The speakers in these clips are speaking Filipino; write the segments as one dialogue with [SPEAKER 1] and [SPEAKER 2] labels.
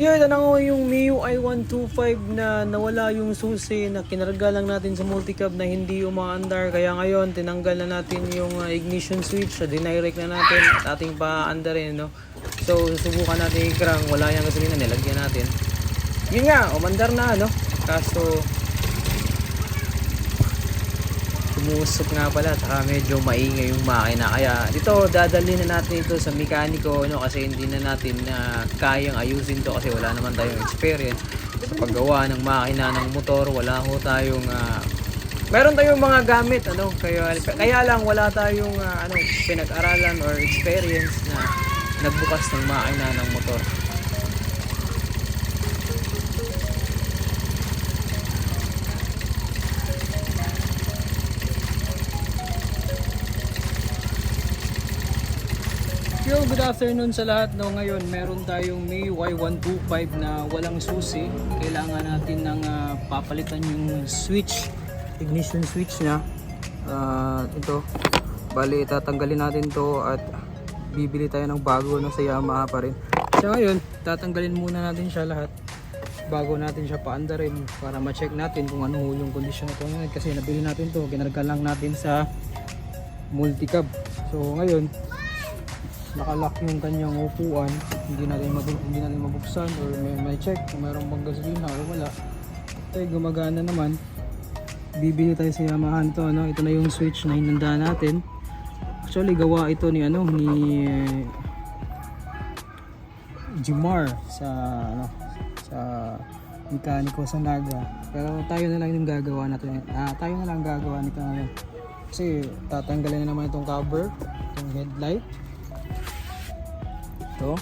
[SPEAKER 1] Yun, na nga yung MIUI 125 na nawala yung susi na kinarga lang natin sa multicab na hindi umaandar. Kaya ngayon, tinanggal na natin yung uh, ignition switch, sa dinirect na natin at ating paandarin, no? So, subukan natin i-crank. Wala yung gasolina, nilagyan natin. Yun nga, umandar na, no? Kaso, tumusok nga pala saka medyo maingay yung makina. Kaya dito dadalhin na natin ito sa mekaniko no? Kasi hindi na natin na kayang ayusin to kasi wala naman tayong experience sa paggawa ng makina ng motor. Wala ho tayong ah, meron tayong mga gamit ano? Kaya kaya lang wala tayong ah, ano pinag-aralan or experience na nagbukas ng makina ng motor Yo, good afternoon sa lahat. No, ngayon, meron tayong MIUI 125 na walang susi. Kailangan natin ng ah, papalitan yung switch, ignition switch niya. Ah, ito. Bali, tatanggalin natin to at bibili tayo ng bago no, sa Yamaha pa rin. So ngayon, tatanggalin muna natin siya lahat bago natin siya paandarin para ma-check natin kung ano yung kondisyon nito ngayon kasi nabili natin to ginarga lang natin sa multicab so ngayon nakalock yung kanyang upuan. Hindi natin mabu- hindi natin mabuksan or may, may check kung mayroong bang gasolina o wala. Tayo gumagana naman. Bibili tayo sa Yamaha nito ano? Ito na yung switch na hinanda natin. Actually gawa ito ni ano ni eh, Jimar sa ano sa mekaniko sa Naga. Pero tayo na lang yung gagawa natin. Ah, tayo na lang gagawa nito ngayon kasi tatanggalin na naman itong cover itong headlight ito.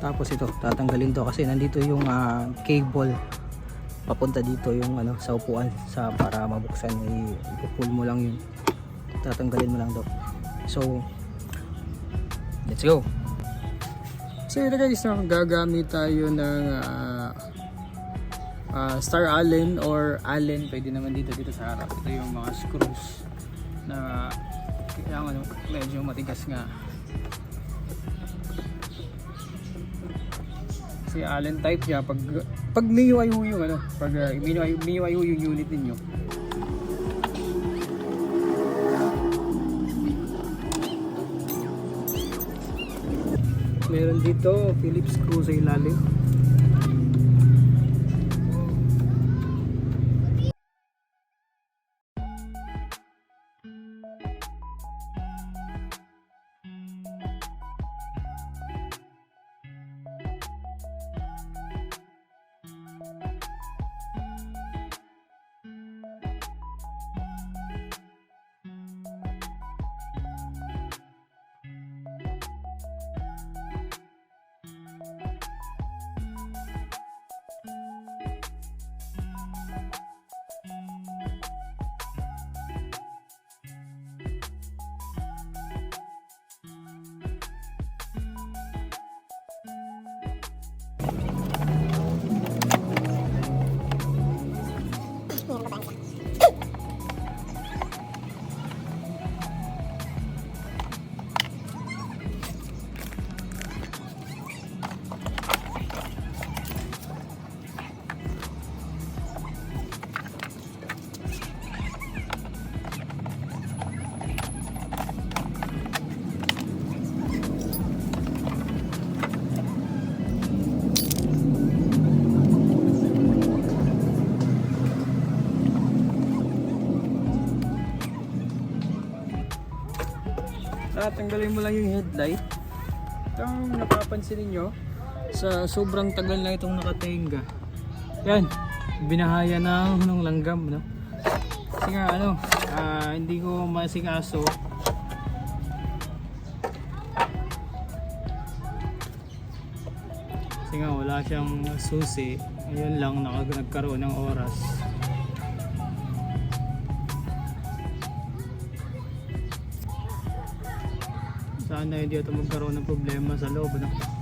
[SPEAKER 1] Tapos ito tatanggalin to kasi nandito yung ah, cable papunta dito yung ano sa upuan sa para mabuksan. I- ipupull mo lang yun. Tatanggalin mo lang to. So let's go. So ito guys gagamit tayo ng ah, ah, Star Allen or Allen. Pwede naman dito dito sa harap. Ito yung mga screws na kailangan medyo matigas nga si Allen type siya pag pag MIUI ho yung ano pag uh, MIUI, MIUI ho yung unit ninyo. Meron dito Phillips screw sa ilalim tatanggalin mo lang yung headlight. Itong napapansin ninyo sa sobrang tagal na itong nakatenga yan binahaya ng ng langgam no? Kasi nga ano ah, hindi ko masikaso. Kasi nga wala siyang susi. Ngayon lang nakag nagkaroon ng oras sana hindi ito magkaroon ng problema sa loob no?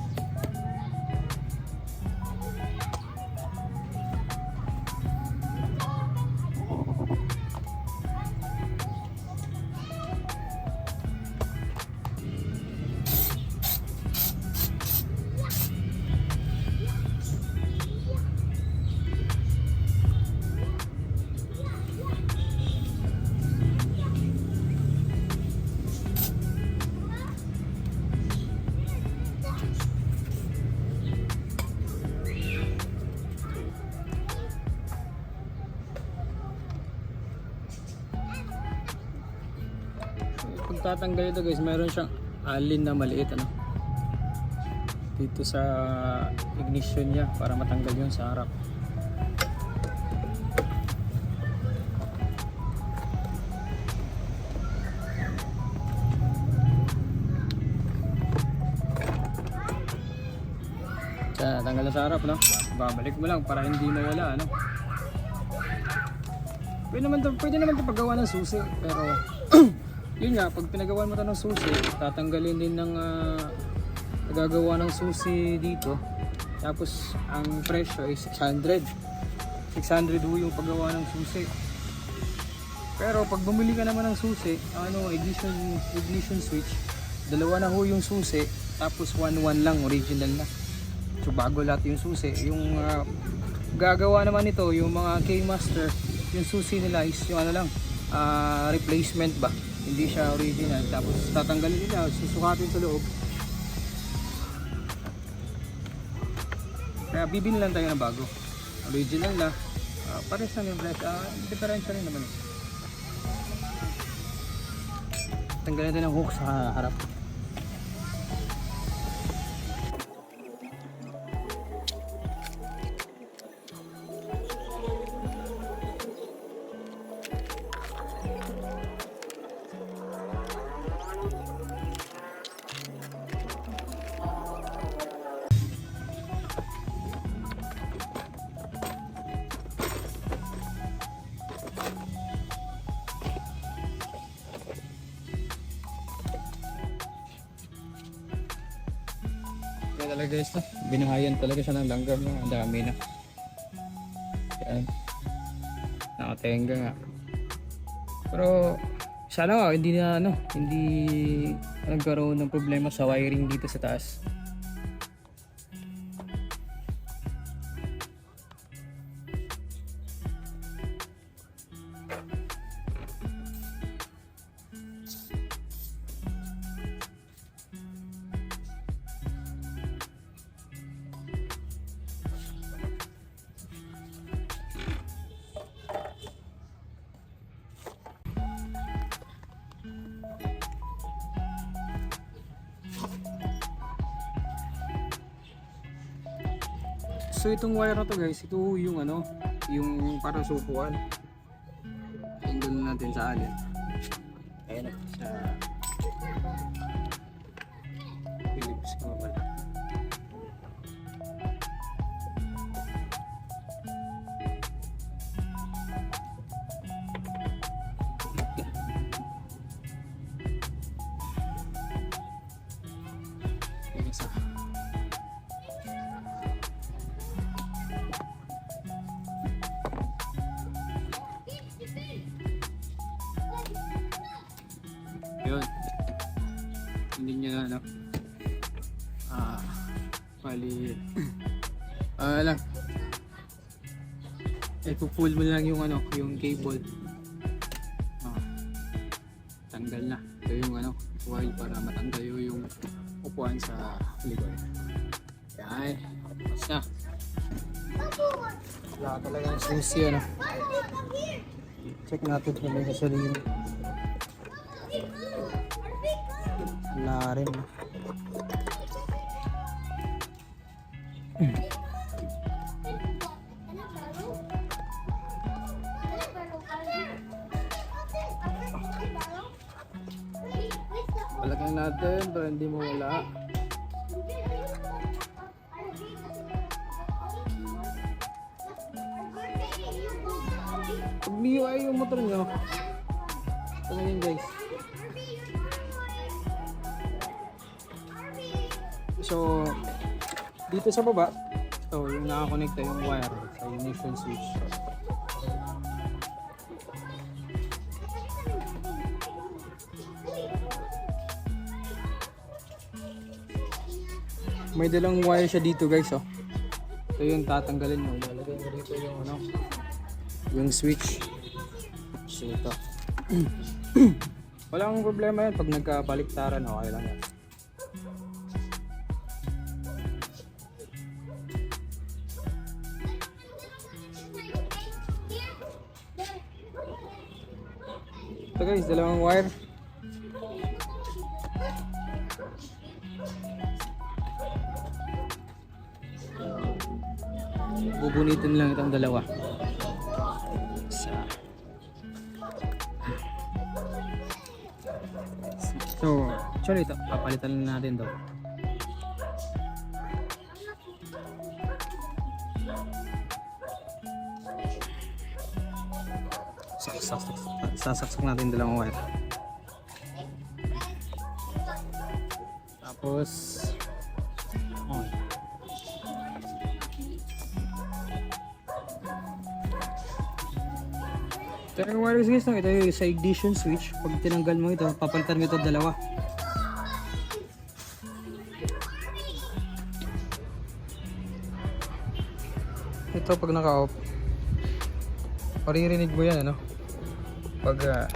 [SPEAKER 1] Tatanggal ito guys, meron siyang alin na maliit ano. Dito sa ignition niya para matanggal yun sa harap. Kaya natanggal na sa harap no. Babalik mo lang para hindi mawala ano. Pwede naman to, pwede naman to ng susi, pero yun nga, pag pinagawa mo to ng susi, tatanggalin din ng ah, nagagawa ng susi dito. Tapos ang presyo ay 600. 600 ho yung paggawa ng susi. Pero pag bumili ka naman ng susi, ano, ignition, ignition switch, dalawa na ho yung susi, tapos 1-1 lang, original na. So bago lahat yung susi, yung ah, gagawa naman ito, yung mga K-Master, yung susi nila is yung ano lang, ah, replacement ba? Hindi siya original. Tapos tatanggalin nila, susukatin sa loob. Kaya bibili lang tayo ng bago. Original na. Uh, pares lang yung price. Ah, diferensya rin naman. Tanggalin natin ang hook sa harap. Talaga guys, binahayan talaga siya ng langgam. Ang dami na. Yan. Nakatenga nga. Pero sana nga hindi na ano, hindi nagkaroon ng problema sa wiring dito sa taas. So itong wire na to guys, ito yung ano, yung parang supuan. Tingnan natin sa alin. Bali. Ah, lang. Eh, pull mo lang yung ano, yung cable. Ah, tanggal na. Ito yung ano, coil para matanggal yung upuan sa likod. Yan. Tapos na. Wala talaga ng susi ano. Check natin kung may gasolina. Wala rin. no? Motor nyo, ito na yun guys. So, dito sa baba, ito yung nakakonekta yung wire sa ignition switch. May dalang wire siya dito guys oh. Ito yung tatanggalin mo. Lalagay mo dito yung ano, yung switch. So ito. Wala akong problema yan pag nagkabaliktaran okay lang yan. Ito guys, dalawang wire. Bubunitin lang itong dalawa. Actually ito, papalitan natin to. Sasaksak, sasaksak natin dalawang wire. Tapos, on. Pero yung wireless guys, no, ito yung sa ignition switch. Pag tinanggal mo ito, papalitan mo ito dalawa. Pag naka-off, maririnig mo yan ano? Pag ah,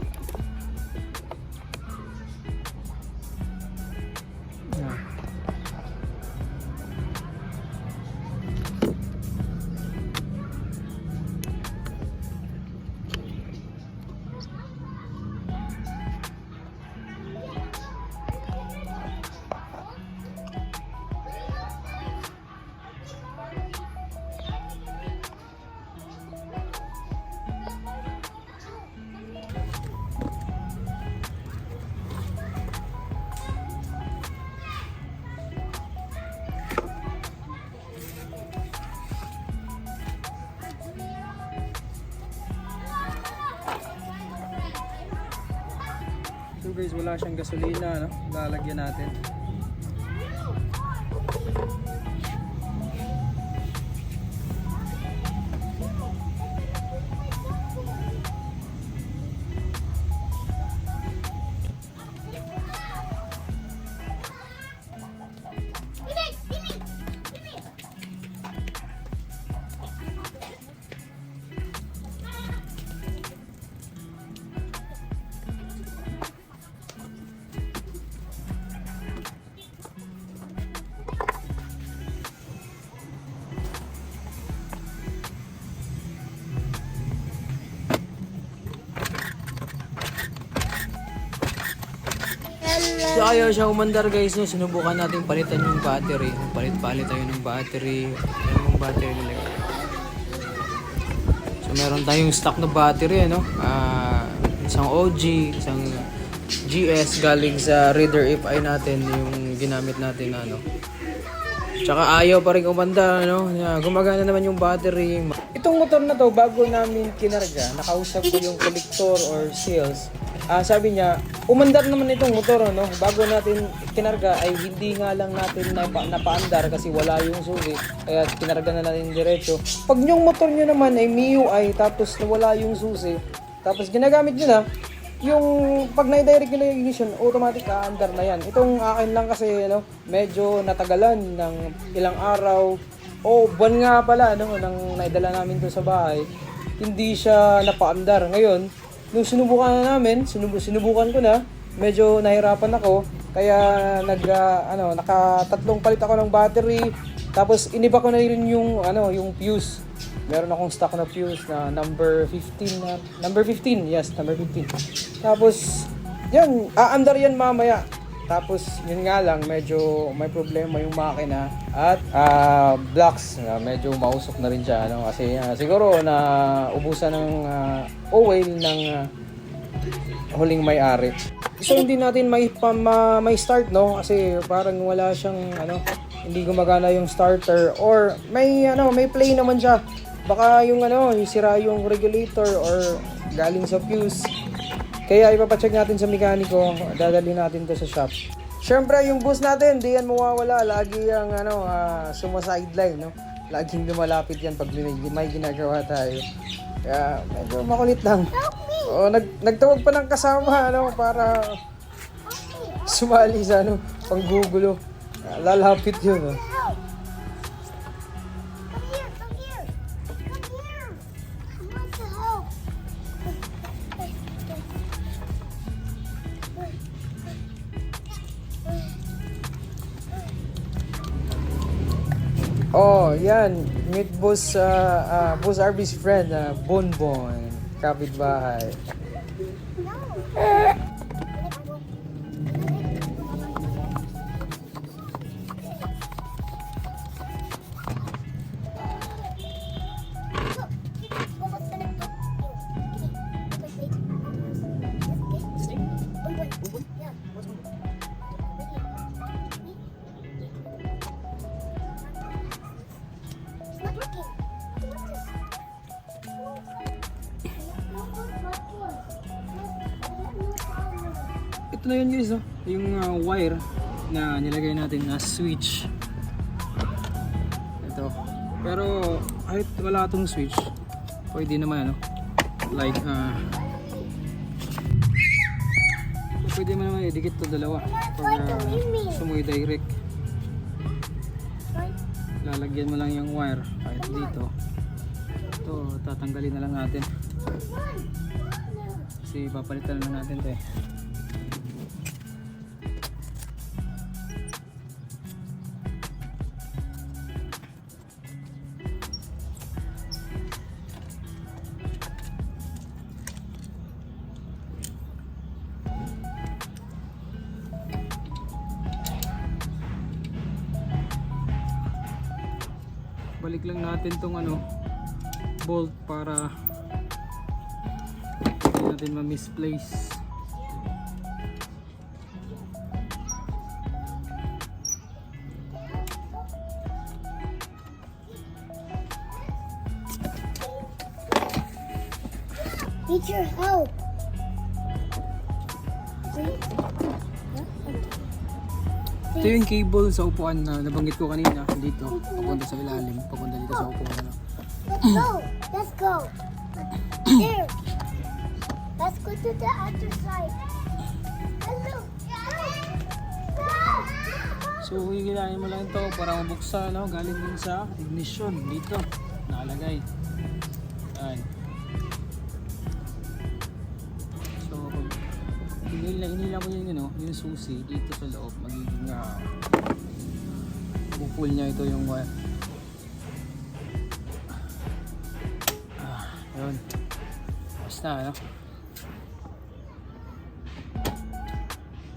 [SPEAKER 1] gasolina, no? Lalagyan natin. So ayaw siya umandar guys, no? sinubukan natin palitan yung battery. Palit-palit tayo ng battery. Yung battery nila? So meron tayong stock na battery, ano? Ah, isang OG, isang GS galing sa Reader FI natin yung ginamit natin na ano. Tsaka ayaw pa rin umanda, no? Gumagana naman yung battery. Itong motor na to, bago namin kinarga, nakausap ko yung collector or sales. Ah, sabi niya, umandar naman itong motor, no? Bago natin kinarga ay hindi nga lang natin napa, napaandar kasi wala yung susi. Kaya kinarga na natin diretso. Pag yung motor nyo naman ay MIUI tapos wala yung susi, tapos ginagamit nyo na, yung pag na-direct nyo na yung ignition, automatic aandar na yan. Itong akin lang kasi, ano, medyo natagalan ng ilang araw. O, buwan nga pala, ano, nang naidala namin to sa bahay, hindi siya napaandar. Ngayon, nung sinubukan na namin, sinubu sinubukan ko na, medyo nahirapan ako. Kaya nag ah, ano, nakatatlong palit ako ng battery. Tapos iniba ko na rin yung ano, yung fuse. Meron akong stock na fuse na number 15 na number 15. Yes, number 15. Tapos yan, aandar yan mamaya. Tapos yun nga lang medyo may problema yung makina at ah, blocks ah, medyo mausok na rin siya ano kasi ah, siguro na ubusan ng ah, oil ng ah, huling may-ari. So hindi natin may pa, ma, may start no kasi parang wala siyang ano hindi gumagana yung starter or may ano may play naman siya. Baka yung ano yung sira yung regulator or galing sa fuse. Kaya ipapacheck natin sa mekaniko, dadalhin natin to sa shop. Siyempre, yung bus natin, di yan mawawala. Lagi yung ano, uh, sumasideline, no? Laging lumalapit yan pag may, may ginagawa tayo. Kaya medyo makulit lang. O, nag, nagtawag pa ng kasama, ano, para sumali sa ano, panggugulo. Lalapit yun, oh. Yan. Meet boss, uh, uh, boss RB's friend, uh, Bonbon. Kapitbahay. Ito na yun guys, oh. yung ah, wire na nilagay natin na switch. Ito. Pero kahit wala itong switch, pwede naman ano, like ah pwede mo naman idikit to dalawa pag uh, gusto mo i-direct lalagyan mo lang yung wire kahit dito. ito tatanggalin na lang natin. Kasi papalitan na natin to eh balik lang natin tong ano bolt para hindi natin ma-misplace.
[SPEAKER 2] Need
[SPEAKER 1] cable sa upuan na nabanggit ko kanina dito papunta sa ilalim papunta dito sa upuan.
[SPEAKER 2] Let's go. Let's go. There. Let's go to the other side. Hello.
[SPEAKER 1] so higilayin mo lang ito para mabuksan no? galing din sa ignition dito nakalagay hinila, hinila mo yung, ano, yung susi dito sa loob. Magiging uh, pupull niya ito yung wire ah, yun. Basta ano.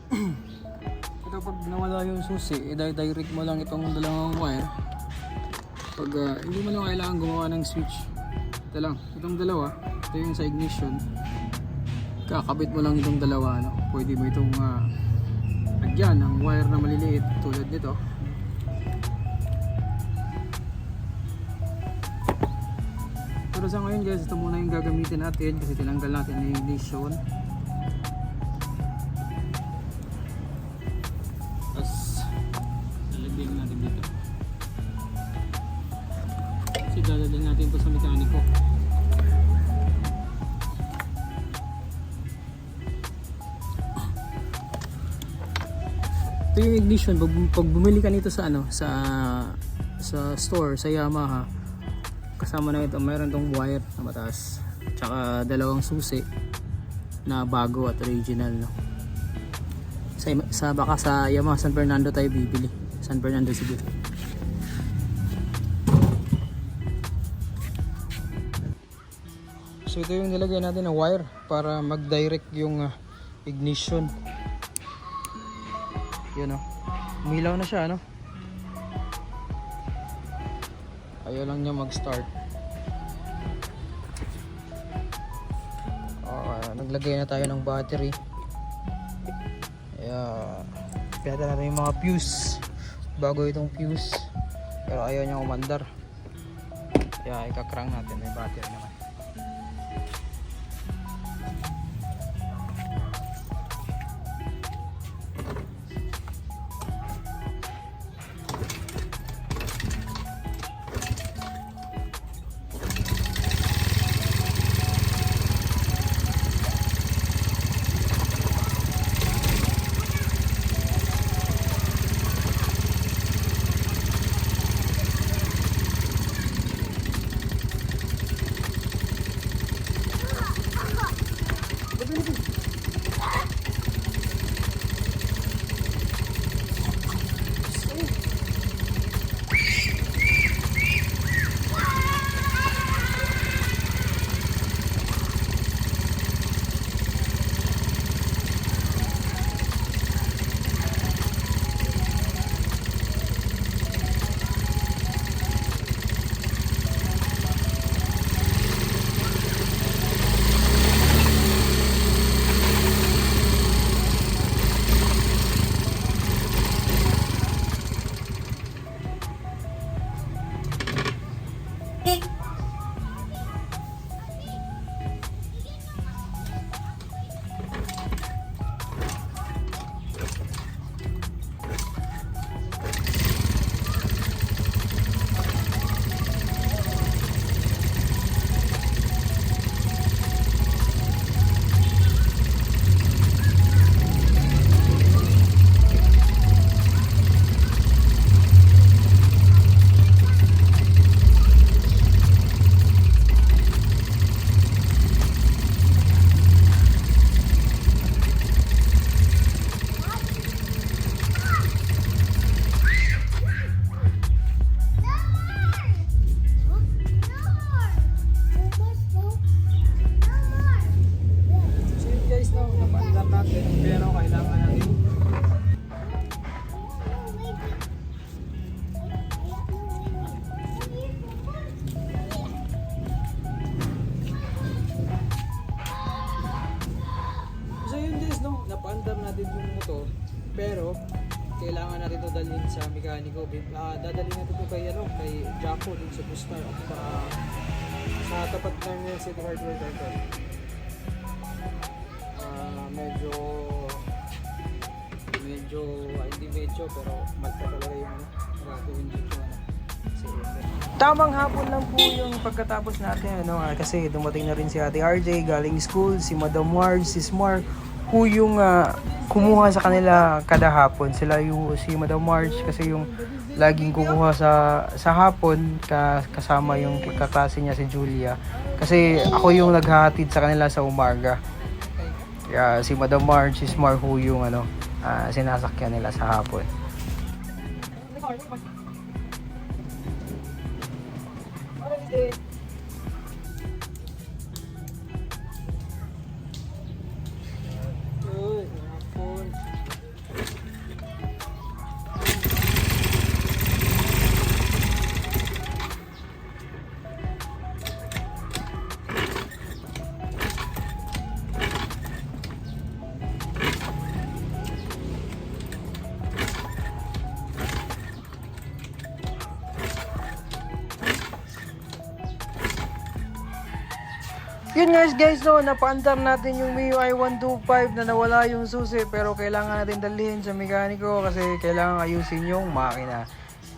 [SPEAKER 1] Ito pag nawala yung susi i-direct mo lang itong dalawang wire. Pag ah, hindi mo na kailangan gumawa ng switch. Ito lang itong dalawa. Ito yung sa ignition kakabit mo lang itong dalawa no? pwede mo itong uh, lagyan ng wire na maliliit tulad nito. Pero sa ngayon guys ito muna yung gagamitin natin kasi tinanggal natin na yung ignition tapos lalagyan natin dito. Kasi dadalhin natin ito sa mekaniko ito yung ignition pag, pag bumili ka nito sa ano sa sa store sa Yamaha kasama na ito mayroon tong wire na mataas tsaka dalawang susi na bago at original no? Sa, sa baka sa Yamaha San Fernando tayo bibili. San Fernando siguro so ito yung nilagay natin na wire para mag direct yung ah, ignition yun o umilaw na siya ano ayaw lang niya mag start naglagay na tayo ng battery. Kaya piyata natin yung mga fuse. Bago itong fuse. Pero ayaw niya umandar. Kaya ikakrang natin. May battery naman Pero, kailangan natin ito dalhin sa mekaniko. Uh, dadalhin natin ito kay, ano, kay Jaco dun sa Bustar at uh, sa tapat ng City Hardware Circle. Ah, medyo medyo ah, hindi medyo pero malta talaga yung ano, gagawin dito ano. Cylinder. Tamang hapon lang po yung pagkatapos natin ano ah, kasi dumating na rin si Ate RJ galing school, si Madam Marge, si Smar who yung ah, kumuha sa kanila kada hapon. Sila yung si Madam Marge kasi yung laging kukuha sa sa hapon ka, kasama yung kaklase niya si Julia. Kasi ako yung naghahatid sa kanila sa umaga. Kaya si Madam Marge, si Smar who yung ano, ah, sinasakyan nila sa hapon. Uy, hapon. Yun guys guys no, napaandar natin yung MIUI 125 na nawala yung susi pero kailangan natin dalhin sa mekaniko kasi kailangan ayusin yung makina.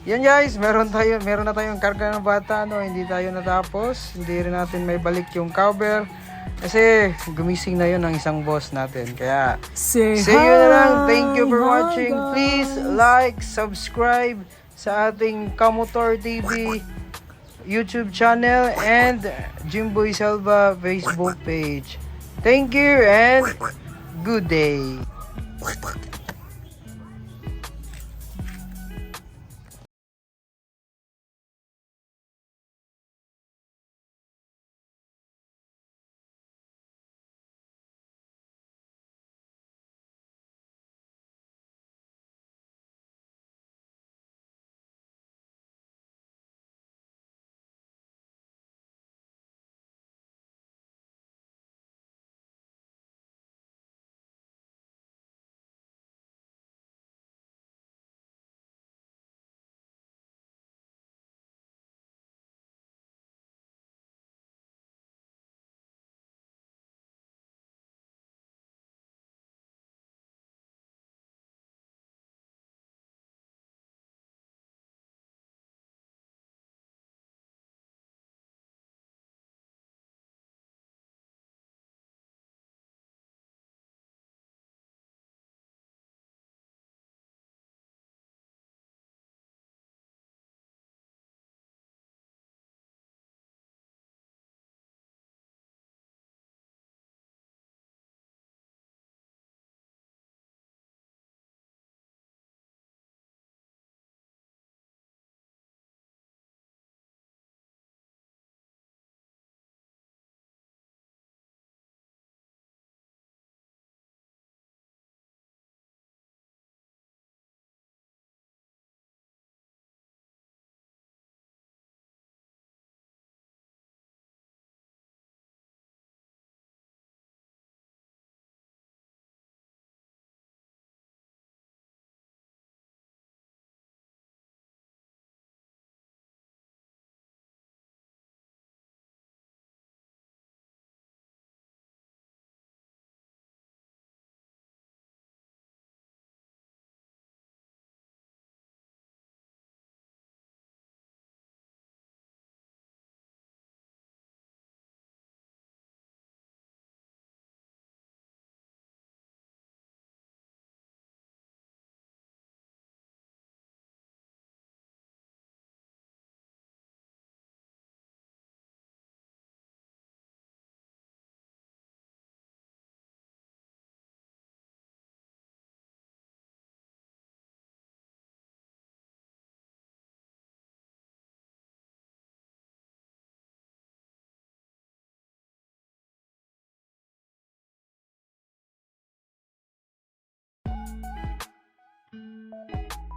[SPEAKER 1] Yan guys, meron tayo, meron na tayong karga ng bata no, hindi tayo natapos, hindi rin natin may balik yung cover kasi gumising na yun ng isang boss natin. Kaya
[SPEAKER 3] Say
[SPEAKER 1] See you na lang. Thank you for
[SPEAKER 3] hi,
[SPEAKER 1] watching.
[SPEAKER 3] guys.
[SPEAKER 1] Please like, subscribe sa ating Kamotor TV YouTube channel and Jimboy Selva Facebook page. Thank you and good day. Thank you.